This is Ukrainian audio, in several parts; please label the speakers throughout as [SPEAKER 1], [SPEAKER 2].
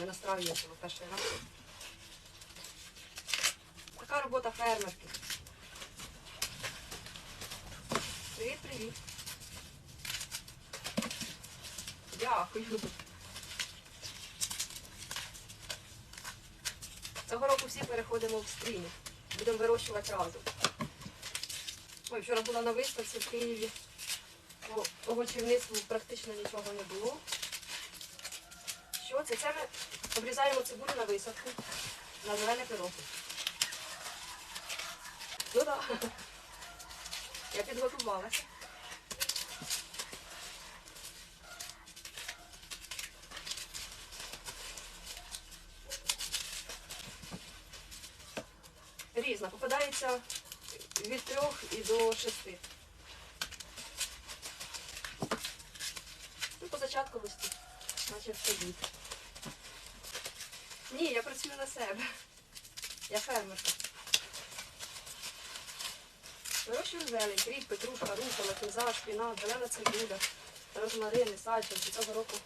[SPEAKER 1] Ми настраюємо в перший раз. Така робота фермерки. Привіт, привіт. Дякую. Цього року всі переходимо в стрімі. Будемо вирощувати разом. Ой, вчора була на виставці в Києві. По овочівництву практично нічого не було. Це? Це ми обрізаємо цибулю на висадку, на зелене пироги. Ну так. Я підготувалася. Різна. Попадається від трьох і до шести. Ну, позачатковості, наче все буде. Ні, я працюю на себе. Я фермерка. Вирощую зелень, кріп, петрушка, рукола, кінза, шпінат, зелена цибуля, розмарини, сальчинці. Цього року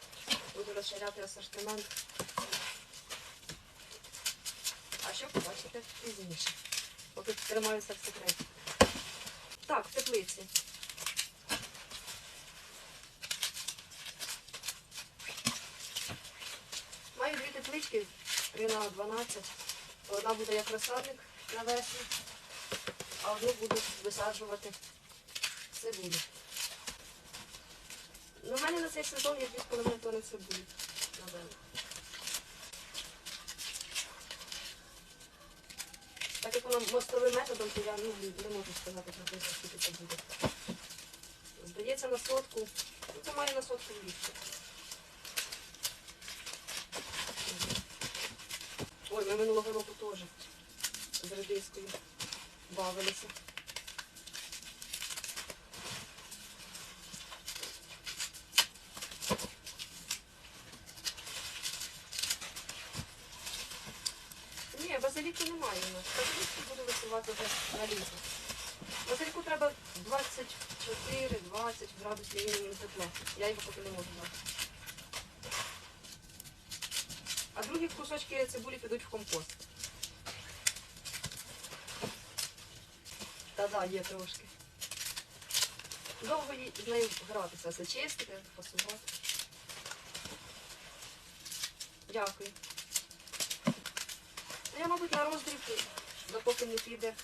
[SPEAKER 1] буду розширяти асортимент. А що побачите пізніше, поки тримаюся в секреті. Так, в теплиці. Маю дві теплички 3 на 12. Одна буде як розсадник на весну, а одну буду висаджувати цибулю. В мене на цей сезон є 2,5 тонни цибулі. Напевно. Так як воно мостовим методом, то я ну, не можу сказати приблизно, скільки це буде. Здається, на сотку. Ну, це має на сотку влізти. Ой, ми минулого року теж з редискою бавилися. Ні, базиліку немає у нас. Базиліку буду висувати вже на літо. Базиліку треба 24-20 градусів мінімум тепла. Я його поки не можу дати. А другі кусочки цибулі підуть в компост. Та-да, є трошки. Довго з нею гратися, все чистити, фасувати. Дякую. Ну, Я, мабуть, на роздріб, допоки не піде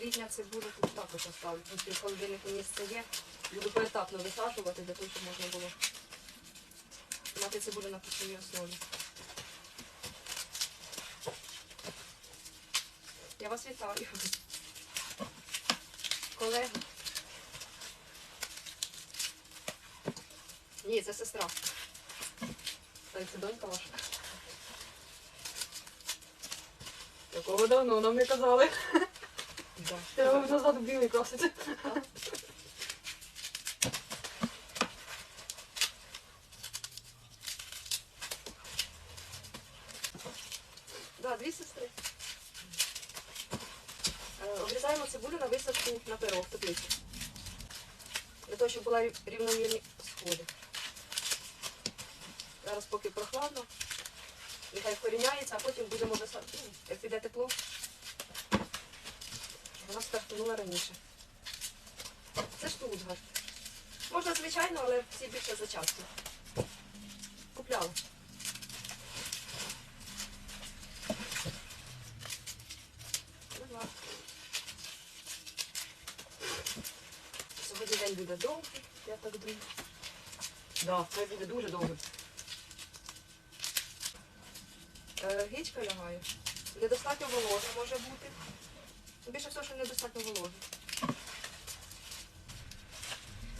[SPEAKER 1] літня цибуля, тут також оставлю. Тут в холодильнику місце є. Буду поетапно висаджувати, для того, щоб можна було мати цибулю на постійній основі. Я вас вітаю. Колега. Ні, це сестра. Це донька ваша.
[SPEAKER 2] Такого давно нам не казали.
[SPEAKER 1] Да.
[SPEAKER 2] Треба назад в білий красити.
[SPEAKER 1] Да, дві сестри. Обрізаємо цибулю на висадку на перо в теплицю. Для того, щоб була рівномірні сходи. Зараз поки прохладно. Нехай вкоріняється, а потім будемо висадити. Ну, Як піде тепло. Вона стартанула раніше. Це штутгарт. Можна звичайно, але всі більше за часто. Купляла. Ну, ладно. Сьогодні день буде довгий, я так думаю.
[SPEAKER 2] Да, це буде дуже довго.
[SPEAKER 1] Е, Гічка лягає. Недостатньо вологи може бути. Більше всього, що недостатньо вологи.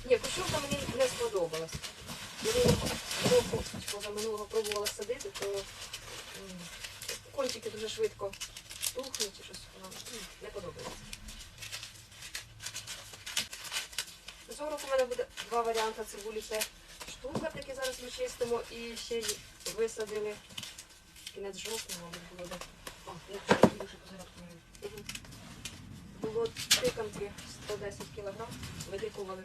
[SPEAKER 1] Ні, кущовка мені не сподобалась. Минулого року, чи позаминулого пробувала садити, то кончики дуже швидко тухнуть чи щось не подобається. Цього року в мене буде два варіанти цибулі. Це штутгарт, який зараз ми чистимо, і ще й висадили кінець мабуть, було де.
[SPEAKER 2] А, я дуже позарядку не
[SPEAKER 1] Було тиканки 110 кг, видикували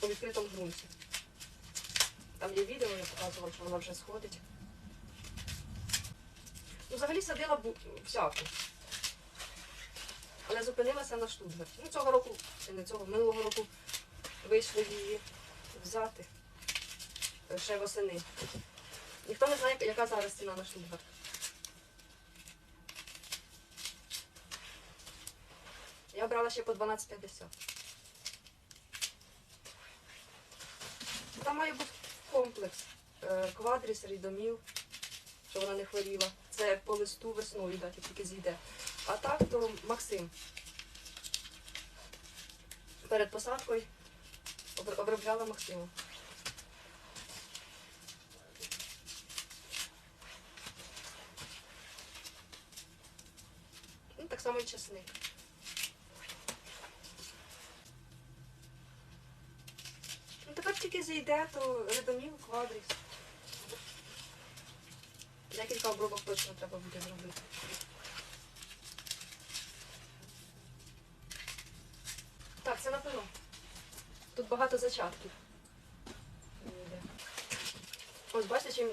[SPEAKER 1] по відкритому ґрунті. Там є відео, я показувала, що вона вже сходить. Ну, взагалі садила всяку. Але зупинилася на штутгарт. Ну, цього року, чи не цього, минулого року вийшли її взяти е, ще восени. Ніхто не знає, яка зараз ціна на штутгарт. Я брала ще по 12,50. Там має бути комплекс. Е, Квадріс, рідоміл, щоб вона не хворіла. Це по листу весною, дати тільки зійде. А так, то Максим. Перед посадкою обробляла Максиму. Ну, так само і чесник. Ну, тепер тільки зійде, то редоміл, квадріс. Декілька обробок точно треба буде зробити. Так, це напевно. Тут багато зачатків. Ось бачите, чим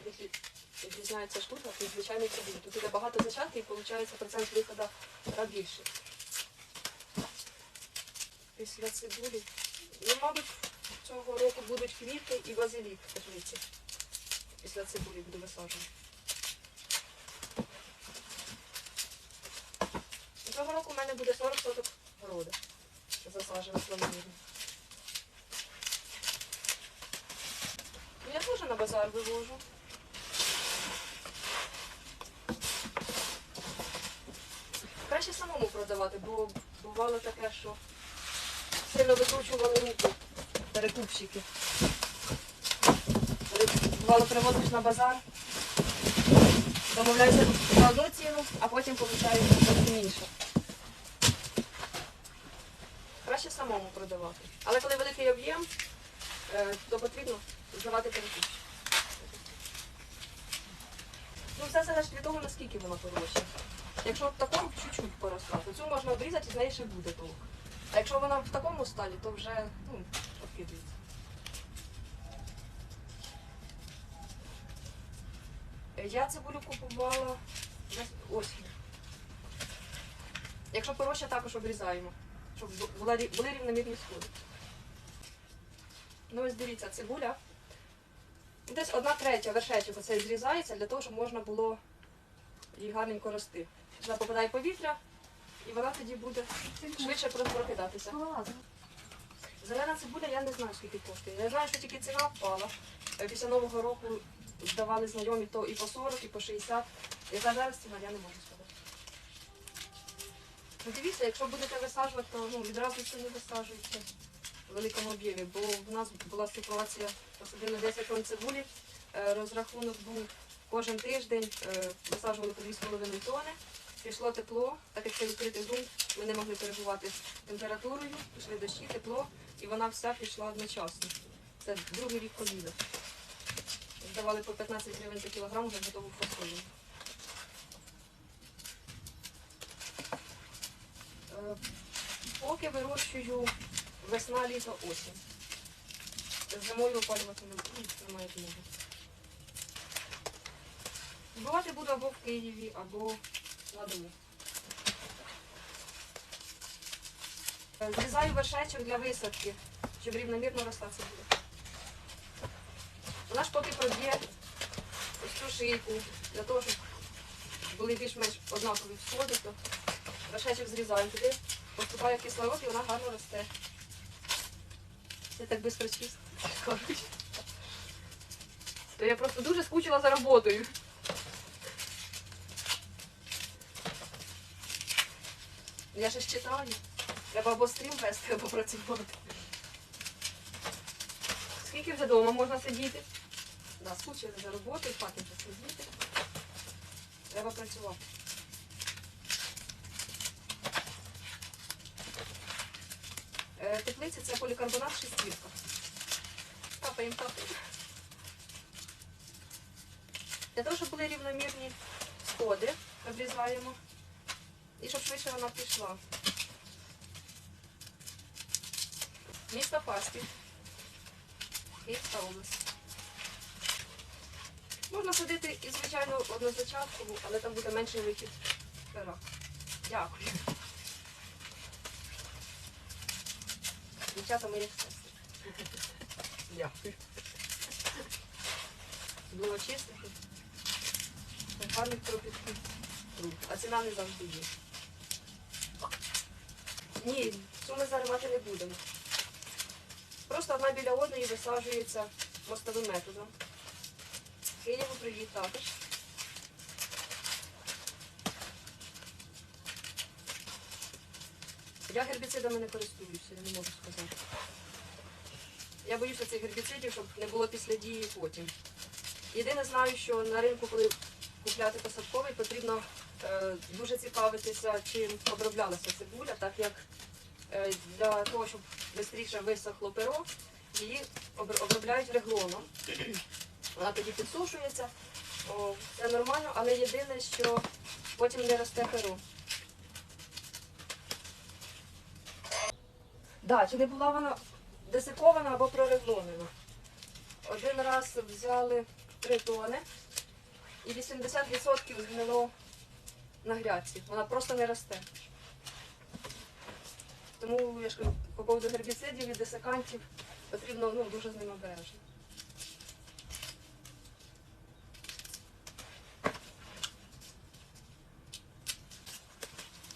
[SPEAKER 1] відрізняється штука від звичайної цибулі. Тут іде багато зачатків і виходить процент виходу більший. Після цибулі. Ну, мабуть, цього року будуть квіти і базилік в теплиці. Після цибулі буду висаджувати. Цього року в мене буде 40 соток городу. Засаджено планомірно. Я теж на базар вивожу. Краще самому продавати, бо бувало таке, що сильно викручували руку перекупщики. Бувало, привозиш на базар, домовляєшся за одну ціну, а потім получаєш зовсім іншу. Краще самому продавати. Але коли великий об'єм, е, то потрібно здавати перекупщик. Ну, все залежить від того, наскільки воно порощує. Якщо в такому чуть-чуть поросла, то цю можна обрізати і з неї ще буде толк. А якщо вона в такому стані, то вже ну, обкидується. Я цибулю купувала десь осінь. Якщо пороща, також обрізаємо, щоб були рівномірні сходи. Ну ось дивіться, цибуля. Десь одна третя вершечок оце зрізається для того, щоб можна було її гарненько рости. Сюди попадає повітря, і вона тоді буде швидше прокидатися. Зелена цибуля я не знаю, скільки коштує. Я знаю, що тільки ціна впала. Е, Після Нового року здавали знайомі то і по 40, і по 60. Яка зараз ціна, я не можу сказати. Ну, дивіться, якщо будете висаджувати, то ну, відразу це не висаджується великому об'ємі, бо в нас була ситуація, посадили 10 тонн цибулі, е, розрахунок був кожен тиждень, е, висаджували по 2,5 тонни. Пішло тепло, так як це відкритий ґрунт, ми не могли перебувати температурою, пішли дощі, тепло, і вона вся пішла одночасно. Це другий рік ковіду. Здавали по 15 гривень за кілограм вже готову фасолю. Е, Поки вирощую весна, літо, осінь. Зимою опалювати не буду, немає змоги. Бувати буду або в Києві, або на дому. Зрізаю вершечок для висадки, щоб рівномірно росла цибуля. Вона ж поки проб'є ось цю шийку, для того, щоб були більш-менш однакові всходи, то вершечок зрізаю туди, поступає кислород і вона гарно росте. Це так швидко чисто. То я просто дуже скучила за роботою. Я ж читаю. Треба або стрім вести, або працювати. Скільки вже вдома можна сидіти? Да, скучили за роботою, хватить сидіти. Треба працювати. Теплиця це полікарбонат шестірка. Капаємо, капаємо. Для того, щоб були рівномірні сходи, обрізаємо. І щоб швидше вона пішла. Місто Фастів. Київська область. Можна садити і, звичайно, однозачаткову, але там буде менший вихід. Дякую. Дівчата мої сестри.
[SPEAKER 2] Дякую.
[SPEAKER 1] Було чисто. Гарних кропітків. А ціна не завжди є. Ні, суми заривати не будемо. Просто одна біля одної висаджується мостовим методом. Києву привіт також. Я гербіцидами не користуюся, я не можу сказати. Я боюся цих гербіцидів, щоб не було після дії потім. Єдине знаю, що на ринку, коли купляти посадковий, потрібно е, дуже цікавитися, чим оброблялася цибуля, так як е, для того, щоб швидше висохло перо, її обробляють реглоном. Вона тоді підсушується, о, це нормально, але єдине, що потім не росте перо. Да, чи не була вона десикована або прореглонена? Один раз взяли 3 тони і 80% згнило на грядці. Вона просто не росте. Тому я ж кажу, по поводу гербіцидів і десикантів потрібно ну, дуже з ними обережно.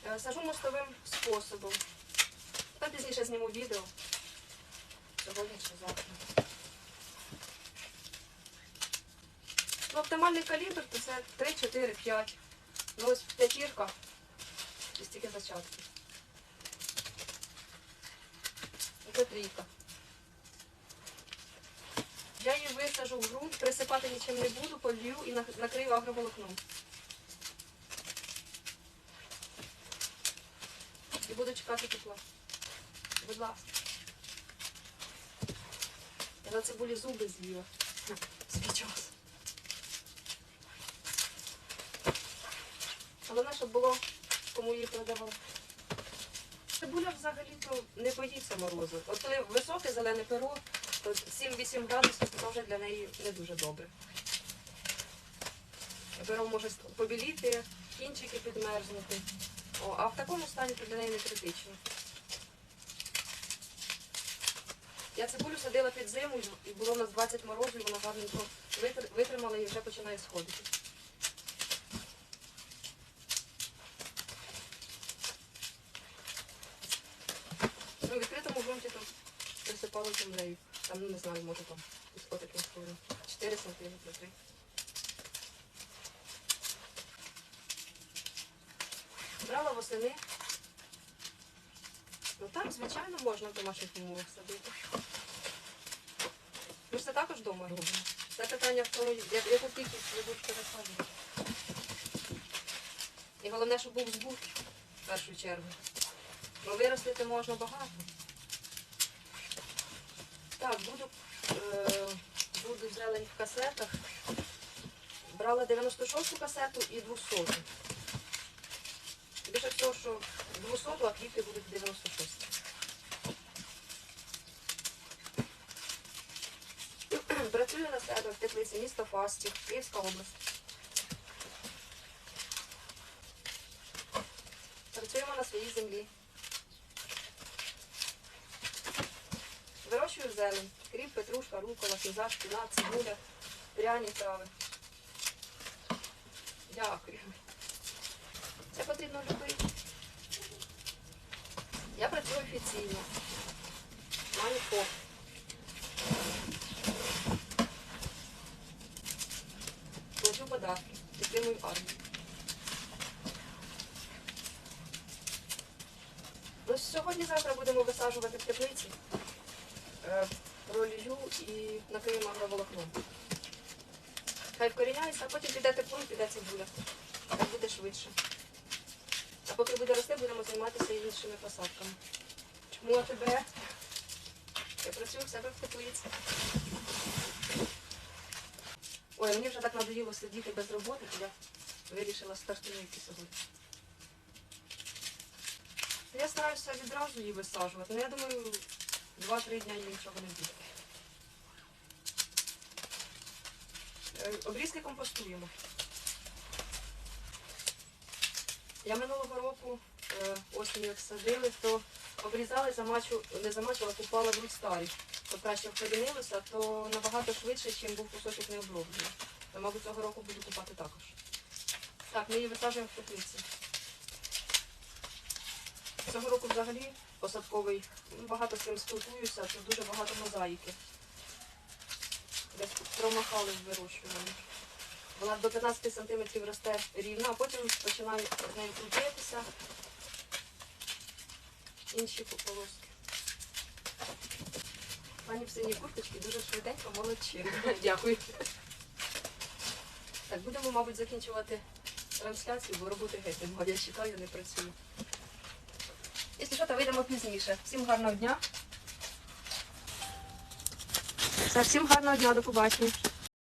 [SPEAKER 1] Е, Сажу мостовим способом. Пізніше зніму відео. Сьогодні чи завтра. Ну, оптимальний калібр то це 3, 4, 5. Ну ось п'ятірка. І стільки зачатків. Це трійка. Я її висажу в ґрунт, присипати нічим не буду, полью і накрию агроволокном. І буду чекати тепла. Будь ласка. Я на цибулі зуби з'їла. Свій час. Головне, щоб було кому її продавали. Цибуля взагалі-то не боїться морозу. От коли високе зелене перо, то 7-8 градусів це вже для неї не дуже добре. Перо може побіліти, кінчики підмерзнути. О, а в такому стані то для неї не критично. Я цибулю садила під зиму, і було в нас 20 морозів, вона гарненько витримала і вже починає сходити. Ну, в відкритому ґрунті там присипали землею. Там, ну, не знаю, може там отаким слоєм. 4 сантиметри, 3. Брала восени. Ну так, звичайно, можна в домашніх умовах садити. Ми ж це також вдома робимо. Це питання в тому, як- яку кількість ви будете висаджувати. І головне, щоб був збут в першу чергу. Бо виростити можна багато. Так, буду, е, буду зелень в касетах. Брала 96-ту касету і 200-ту. Більше всього, що 200-ту, а квіти будуть 96 Працюю на себе в теплиці міста Фастів, Київська область. Працюємо на своїй землі. Вирощую зелень. Кріп, петрушка, рукола, кіза, шпінат, цибуля, пряні трави. Дякую. Це потрібно любити. Я працюю офіційно. Маю ФОП. Плачу податки. Підтримую армію. Ну, сьогодні-завтра будемо висаджувати в теплиці. Е, Пролью і накриємо агроволокном. Хай вкоріняється, а потім піде тепло піде цибуля. Так буде швидше. Поки буде рости, будемо займатися іншими посадками. Чому АТБ? Я працюю в себе в теплиці. Ой, мені вже так надоїло сидіти без роботи, то я вирішила стартувати сьогодні. Я стараюся відразу її висаджувати, але я думаю, два-три дня їй нічого не буде. Е, Обрізки компостуємо. Я минулого року е, осінь як садили, то обрізали, замачу, не замачувала, купала в старі. То краще вкорінилося, то набагато швидше, ніж був кусочок не оброблений. То, мабуть, цього року буду купати також. Так, ми її висаджуємо в теплиці. Цього року взагалі посадковий, ну, багато з ким спілкуюся, тут дуже багато мозаїки. Десь промахали в вирощуванні. Вона до 15 см росте рівно, а потім починає з нею крутитися. Інші полоски. Пані в синій курточці дуже швиденько молодчина.
[SPEAKER 2] Дякую.
[SPEAKER 1] Так, будемо, мабуть, закінчувати трансляцію, бо роботи геть немає. Я читаю, не працюю. Якщо що, то вийдемо пізніше. Всім гарного дня. Всім гарного дня, до побачення.